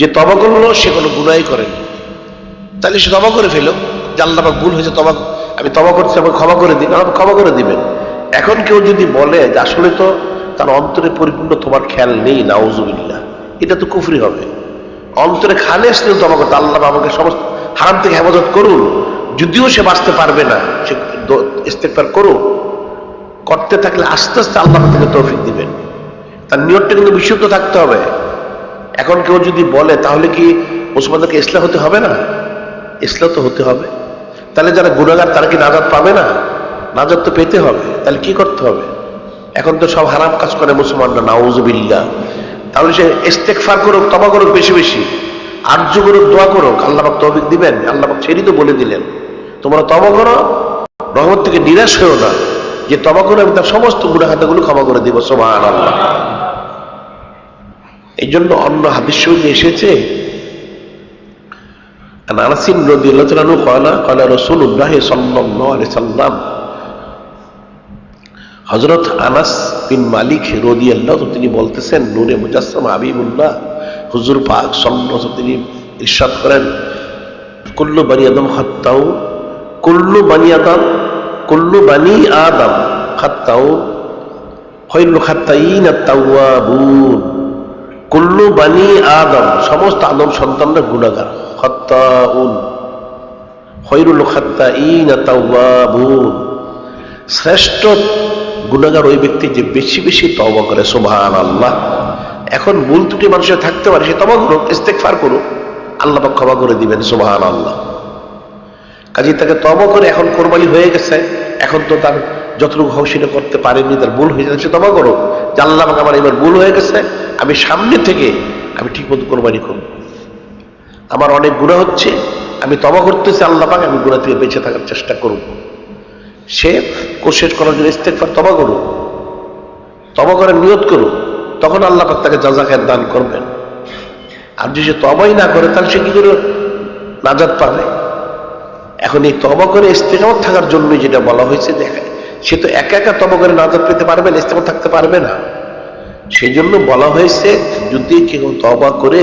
যে তবা করল, সে কোনো গুনাই করেনি। তাহলে সে তবা করে ফেলো পাক ভুল হয়েছে, তবা আমি তবা করছি, আমাকে ক্ষমা করে দিন আমাকে ক্ষমা করে দিবেন। এখন কেউ যদি বলে যে আসলে তো তার অন্তরে পরিপূর্ণ তোমার খেয়াল নেই, নাউজুবিল্লাহ। এটা তো কুফরি হবে। অন্তরে খালে আসলে তবা করতে আল্লাহ আমাকে সমস্ত হারাম থেকে হেফাজত করুন। যদিও সে বাঁচতে পারবে না, সে ইস্তেকবার করুন করতে থাকলে আস্তে আস্তে আল্লাহ থেকে তৌফিক দিবেন। তার নিয়তটা কিন্তু বিশুদ্ধ থাকতে হবে। এখন কেউ যদি বলে, তাহলে কি মুসলমানদেরকে ইসলাম হতে হবে না? ইসলাম তো হতে হবে। তাহলে যারা গুণাগার তারা কি নাজাদ পাবে না? নাজাদ তো পেতে হবে। তাহলে কি করতে হবে? এখন তো সব হারাম কাজ করে মুসলমানরা, নাউজুবিল্লাহ। তাহলে সে ইস্তেকফার করুক তবা করুক বেশি বেশি। আর্য করুক, দোয়া করুক, আল্লাহ পাক তৌফিক দিবেন। আল্লাহ পাক ছেড়ি তো বলে দিলেন। তোমরা তবা করো, রহমত থেকে নিরাশ হয়েও না। যে তবা করে আমি তার সমস্ত গুণাখাতাগুলো ক্ষমা করে দিব সোমান আল্লাহ এই জন্য অন্য হাদিস শরীফে এসেছে আনাসিন রসুল উল্লাহ সাল্লাম হজরত আনাস বিন মালিক রদি আল্লাহ তিনি বলতেছেন, নূরে মুজাসম হুজুর পাক তিনি করেন, কুল্লু বানি আদম হাত্তাও কুল্লু বানি আদম, কুল্লু বানি আদম হাত্তাও খৈল খাত্তাইন আত্তাওয়াবুন। কুল্লু বানি আদম, সমস্ত আদম সন্তানরা গুণাগার। খৈরুল খাত্তাইন আত-তাওয়াবুন শ্রেষ্ঠ গুণাগার ওই ব্যক্তি যে বেশি বেশি তওবা করে সুবহান আল্লাহ এখন ভুল ত্রুটি মানুষের থাকতে পারে, সে তবা করুক ইস্তেকফার করুক, আল্লাহ ক্ষমা করে দিবেন সুবহান আল্লাহ কাজে তাকে তবা করে এখন কোরবানি হয়ে গেছে, এখন তো তার যতটুকু হোক করতে পারেনি, তার ভুল হয়ে যাচ্ছে তবা করো যে আল্লাহ আমার এবার ভুল হয়ে গেছে আমি সামনে থেকে আমি ঠিক মতো কোরবানি করব। আমার অনেক গুণা হচ্ছে, আমি তবা করতেছি, আল্লাহ পাক আমি গুণা থেকে বেঁচে থাকার চেষ্টা করব। সে কোশেষ করার জন্য ইস্তেকবার তবা করুক, তবা করে নিয়ত করুক, তখন আল্লাহ পাক তাকে জাজাকের দান করবেন। আর যদি সে তবাই না করে, তাহলে সে কি করে নাজাদ পাবে? এখন এই তবা করে ইস্তেকামত থাকার জন্য যেটা বলা হয়েছে দেখে সে তো একা একা তবা করে নাজাদ পেতে পারবে না ইস্তেকামত থাকতে পারবে না। সেই জন্য বলা হয়েছে, যদি কেউ তবা করে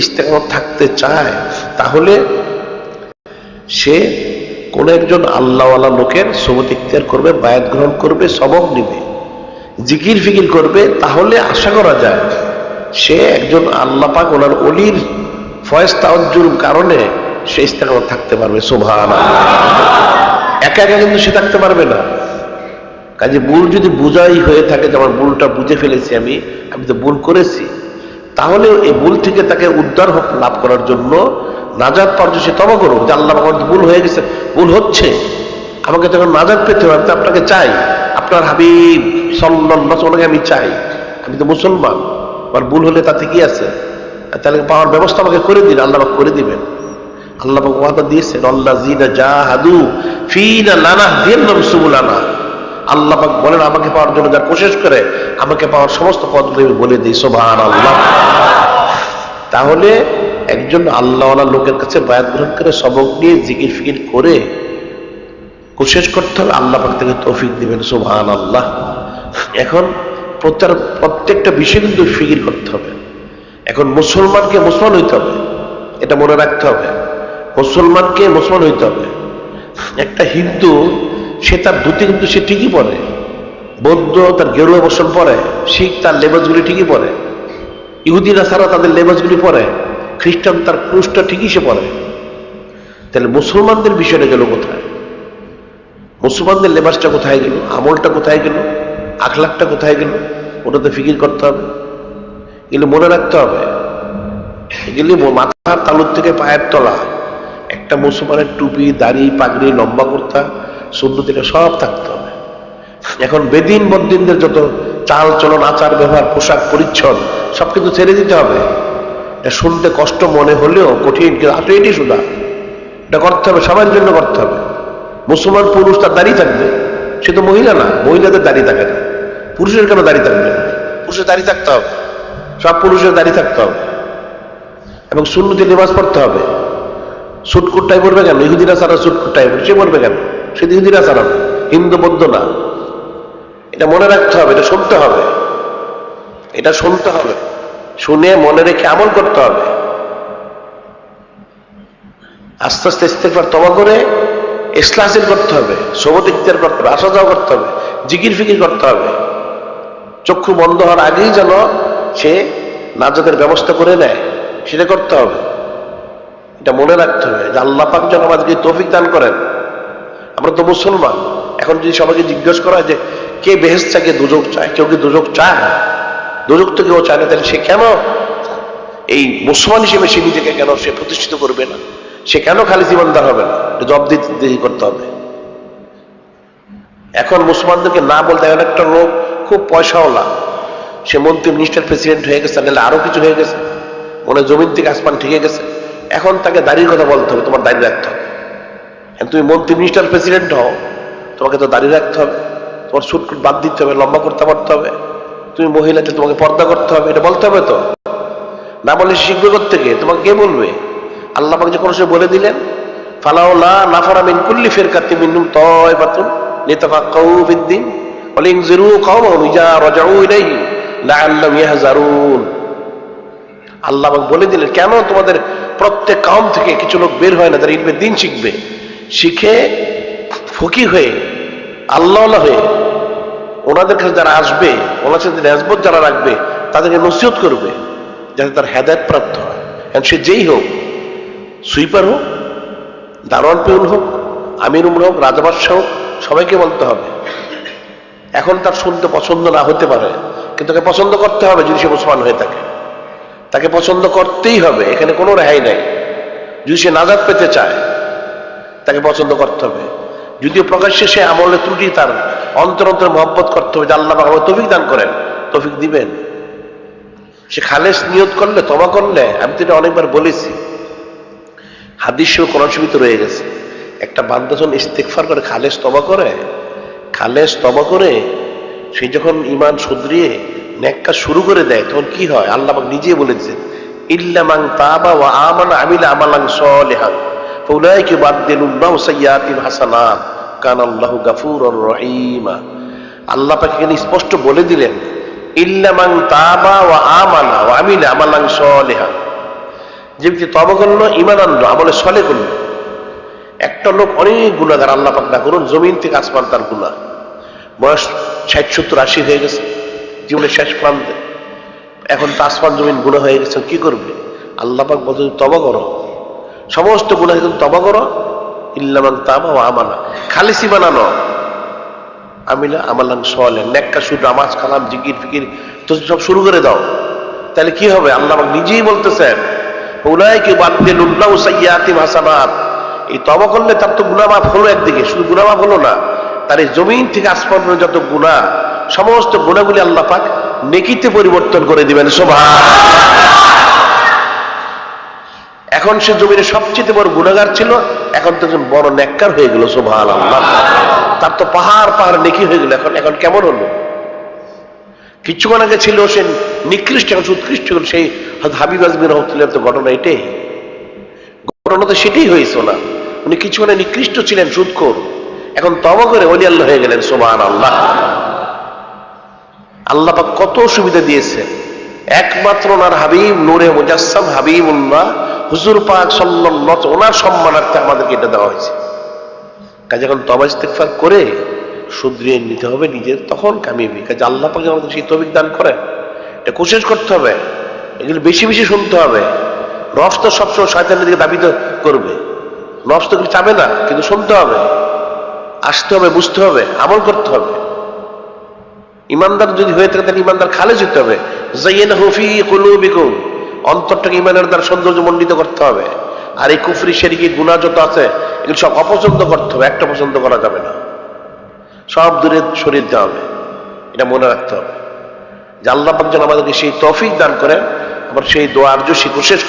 ইস্তেকামত থাকতে চায়, তাহলে সে কোন একজন আল্লাহওয়ালা লোকের সবত ইখতিয়ার করবে, বায়াত গ্রহণ করবে, সবক নিবে। জিকির ফিকির করবে, তাহলে আশা করা যায় সে একজন আল্লাহ পাক ওনার অলির ফয়েজ তাওয়াজ্জুর কারণে সে ইস্তেকামত থাকতে পারবে সোভান একা একা কিন্তু সে থাকতে পারবে না। কাজে ভুল যদি বুঝাই হয়ে থাকে, যে আমার ভুলটা বুঝে ফেলেছি আমি আমি তো ভুল করেছি, তাহলে এই ভুল থেকে তাকে উদ্ধার লাভ করার জন্য নাজাদ জন্য সে তবা করুক, যে আল্লাহ আমার ভুল হয়ে গেছে, ভুল হচ্ছে। আমাকে তখন নাজাদ পেতে হবে, আমি তো আপনাকে চাই। আপনার হাবিব সল্লাকে আমি চাই। আমি তো মুসলমান, আমার ভুল হলে তাতে কি আছে। তাহলে পাওয়ার ব্যবস্থা আমাকে করে দিন, আল্লাহ করে দিবেন। আল্লাহ ওয়াদা দিয়েছেন আল্লাহ জিনা জাহাদু ফিনা লানা দিয়ান্নাম সুবুলানা। আল্লাহ বলেন, আমাকে পাওয়ার জন্য যা কোশিশ করে, আমাকে পাওয়ার সমস্ত পদগুলি আমি বলে দিই সোভান আল্লাহ তাহলে একজন আল্লাহওয়ালা লোকের কাছে বায়াত গ্রহণ করে, সবক নিয়ে জিকির ফিকির করে কোশিশ করতে হবে, আল্লাহ পাক থেকে তৌফিক দিবেন সোভান আল্লাহ এখন প্রত্যার প্রত্যেকটা বিষয় কিন্তু ফিকির করতে হবে। এখন মুসলমানকে মুসলমান হইতে হবে, এটা মনে রাখতে হবে। মুসলমানকে মুসলমান হইতে হবে। একটা হিন্দু সে তার ধুতি কিন্তু সে ঠিকই পরে। বৌদ্ধ তার গেরুয়া বসন পরে, শিখ তার লেবাসগুলি ঠিকই পরে। ইহুদিরা ছাড়া তাদের লেবাসগুলি পরে, খ্রিস্টান তার ক্রুশটা ঠিকই সে পরে। তাহলে মুসলমানদের বিষয়টা গেল কোথায়? মুসলমানদের লেবাসটা কোথায় গেল? আমলটা কোথায় গেল? আখলাখটা কোথায় গেল? ওটাতে ফিকির করতে হবে। এগুলো মনে রাখতে হবে। এগুলি মাথার তালুর থেকে পায়ের তলা। একটা মুসলমানের টুপি, দাড়ি, পাগড়ি লম্বা করতা শূন্য সব থাকতে হবে। এখন বেদিন বদিনদের যত চাল চলন, আচার ব্যবহার, পোশাক পরিচ্ছদ, সব কিন্তু ছেড়ে দিতে হবে। এটা শুনতে কষ্ট মনে হলেও কঠিন, কিন্তু আসলে এটি সুদা। এটা করতে হবে, সবার জন্য করতে হবে। মুসলমান পুরুষ তার দাঁড়িয়ে থাকবে। সে তো মহিলা না, মহিলাদের দাঁড়িয়ে থাকে না। পুরুষের কেন দাঁড়িয়ে থাকবে? পুরুষের দাঁড়িয়ে থাকতে হবে। সব পুরুষের দাঁড়িয়ে থাকতে হবে। এবং শূন্যতে লেবাস পড়তে হবে। সুটকুটটাই পড়বে কেন? ইহুদিরা ছাড়া সুটকুটটাই পড়বে সে পড়বে কেন? সে ইহুদিরা ছাড়া হিন্দু, বৌদ্ধ না। এটা মনে রাখতে হবে, এটা শুনতে হবে। এটা শুনতে হবে। শুনে মনে রেখে আমল করতে হবে। আস্তে আস্তে ইস্তেকবার তবা করে ইসলাসিল করতে হবে, সবত ইখতিয়ার করতে হবে, আসা যাওয়া করতে হবে, জিকির ফিকির করতে হবে। চক্ষু বন্ধ হওয়ার আগেই যেন সে নাজাদের ব্যবস্থা করে নেয়, সেটা করতে হবে। এটা মনে রাখতে হবে যে আল্লাহ পাক যেন আমাদেরকে তৌফিক দান করেন। আমরা তো মুসলমান। এখন যদি সবাইকে জিজ্ঞেস করা যে, কে বেহেস চায়, কে দুযোগ চায়, কেউ কি দুযোগ চায়? দুযোগ তো কেউ চায় না, তাহলে সে কেন? এই মুসলমান হিসেবে সে নিজেকে কেন সে প্রতিষ্ঠিত করবে না? সে কেন খালি জীবনদার হবে না? জব দিতে করতে হবে। এখন মুসলমানদেরকে না বলতে একটা লোক খুব পয়সাওয়ালা। সে মন্ত্রী মিনিস্টার প্রেসিডেন্ট হয়ে গেছে নাহলে আরও কিছু হয়ে গেছে। মনে জমিন থেকে আসমান ঠিকে গেছে। এখন তাকে দাড়ির কথা বলতে হবে, তোমার দাড়ি রাখতে হবে। তুমি মন্ত্রী মিনিস্টার প্রেসিডেন্ট হও, তোমাকে তো দাঁড়িয়ে রাখতে হবে, তোমার সুটকুট বাদ দিতে হবে, লম্বা করতে পারতে হবে, তুমি মহিলাতে তোমাকে পর্দা করতে হবে, এটা বলতে হবে তো? না বলে শিখবে থেকে তোমাকে কে বলবে? আল্লাহ পাক যে কোনো সময় বলে দিলেন ফালাউলা নাফারা মিন কুল্লি ফিরকাতি মিনহুম তায়ফাতুন লিতাফাক্কাহু ফিদ্দিন ওয়ালিনজিরু কওমাহুম ইজা রাজাউ ইলাইহি লাআল্লাহুম ইয়াহজারুন। আল্লাহ পাক বলে দিলেন, কেন তোমাদের প্রত্যেক কাউম থেকে কিছু লোক বের হয় না, তারা ইলমে দিন শিখবে? শিখে ফকি হয়ে আল্লাহ হয়ে ওনাদের কাছে যারা আসবে, ওনার সাথে ন্যাসবত যারা রাখবে, তাদেরকে নসিহত করবে যাতে তার হেদায়ত প্রাপ্ত হয়। সে যেই হোক, সুইপার হোক, দারোয়ান পিউন হোক, আমির উমর হোক রাজাবাদশাহ হোক, সবাইকে বলতে হবে। এখন তার শুনতে পছন্দ না হতে পারে, কিন্তু তাকে পছন্দ করতে হবে যদি সে মুসলমান হয়ে থাকে। তাকে পছন্দ করতেই হবে, এখানে কোনো রেহাই নাই। যদি সে নাজাদ পেতে চায় তাকে পছন্দ করতে হবে। যদিও প্রকাশ্যে সে আমলে ত্রুটি, তার অন্তর অন্তর মহব্বত করতে হবে যে আল্লাহ আমাকে তফিক দান করেন, তফিক দিবেন। সে খালেস নিয়ত করলে তবা করলে, আমি তো এটা অনেকবার বলেছি। হাদিস কোরআন শরীফ রয়ে গেছে। একটা বান্দা ইস্তেকফার করে, খালেস তবা করে, খালেস তবা করে, সে যখন ইমান শুধরিয়ে নেককা শুরু করে দেয়, তখন কি হয়? আল্লাহ নিজে বলেছেন ইল্লামাং তাবা ওয়া আমানা আমিলা আমালাং সলিহান ফাউলাইকা বাদদিলুল্লাহু সাইয়্যাতিহিম হাসানাত। কানা আল্লাহু গাফুরুর রহিমা। আল্লাহ পাক এখানে স্পষ্ট বলে দিলেন ইল্লামাং তাবা ওয়া আমানা ওয়া আমিলা আমালাং সলিহান যে ব্যক্তি তবা করল ইমান আনলো, আমলে সলে করল। একটা লোক অনেক গুণাগার আল্লাহ পাক না করুন, জমিন থেকে আসমান তার গুণা বয়স ষাট, সত্তর, আশি হয়ে গেছে, জীবনের শেষ প্রান্তে। এখন তো আসমান, জমিন গুণা হয়ে গেছে, কি করবে? আল্লাহ পাক বলতে তবা করো। সমস্ত গুণা কিন্তু তবা করো, ইল্লামান তাবা ও আমানা খালিসি বানানো আমিলা আমালান সলে নেককা শুরু নামাজ, কালাম, জিকির, ফিকির, তো সব শুরু করে দাও। তাহলে কি হবে? আল্লাহ নিজেই বলতেছেন, উলাইকে বাদদিলুল্লাহু সাইয়্যাতিহিম হাসানাত। এই তবা করলে তার তো গুনাহ হলো একদিকে, শুধু গুনাহ হলো না, তার এই জমিন থেকে আসমান যত গুনাহ, সমস্ত গুণাগুলি আল্লাহ পাক নেকিতে পরিবর্তন করে দিবেন সুবহান এখন সে জমিনে সবচেয়ে বড় গুণাগার ছিল, এখন তো বড় নেককার হয়ে গেল সুবহান আল্লাহ তার তো পাহাড় পাহাড় নেকি হয়ে গেল, এখন এখন কেমন হলো? কিছুক্ষণ আগে ছিল সে নিকৃষ্ট, এখন উৎকৃষ্ট হল, সেই হাবিব আজমির রহমতুল্লাহ তো ঘটনা এটাই। ঘটনা তো সেটাই হয়েছিল না উনি কিছুক্ষণে নিকৃষ্ট ছিলেন সুদখোর এখন তবা করে অলি আল্লাহ হয়ে গেলেন সোমান আল্লাহ আল্লাহ কত সুবিধা দিয়েছে একমাত্র ওনার হাবিব, নূরে মুজাসসাম হাবিবুল্লাহ হুজুর পাক সাল্লাল্লাহু ওনার সম্মানার্থে আমাদেরকে এটা দেওয়া হয়েছে। কাজে এখন তবা ইস্তেগফার করে শুধরিয়ে নিতে হবে নিজের তখন কামিয়ে কাজে আল্লাহ পাক আমাদের সেই তবিক দান করেন। এটা কোশিশ করতে হবে। এগুলো বেশি বেশি শুনতে হবে। রস তো সবসময় শয়তানের দিকে দাবি তো করবে। নফস তো কিছু চাবে না, কিন্তু শুনতে হবে। আসতে হবে, বুঝতে হবে, আমল করতে হবে। ইমানদার যদি হয়ে থাকে, তাহলে ইমানদার খালে যেতে হবে। জাইয়েন হুফি কুলুবিকুম। অন্তরটাকে ইমানের দ্বারা সৌন্দর্য মণ্ডিত করতে হবে। আর এই কুফরি, সেরিকি গুণা যত আছে, এগুলো সব অপছন্দ করতে হবে, একটা পছন্দ করা যাবে না। সব দূরে শরীর দেওয়া হবে। এটা মনে রাখতে হবে। যে আল্লাহ পাক আমাদেরকে সেই তফিক দান করেন। আবার সেই দোয়ার্য শিখু শেষ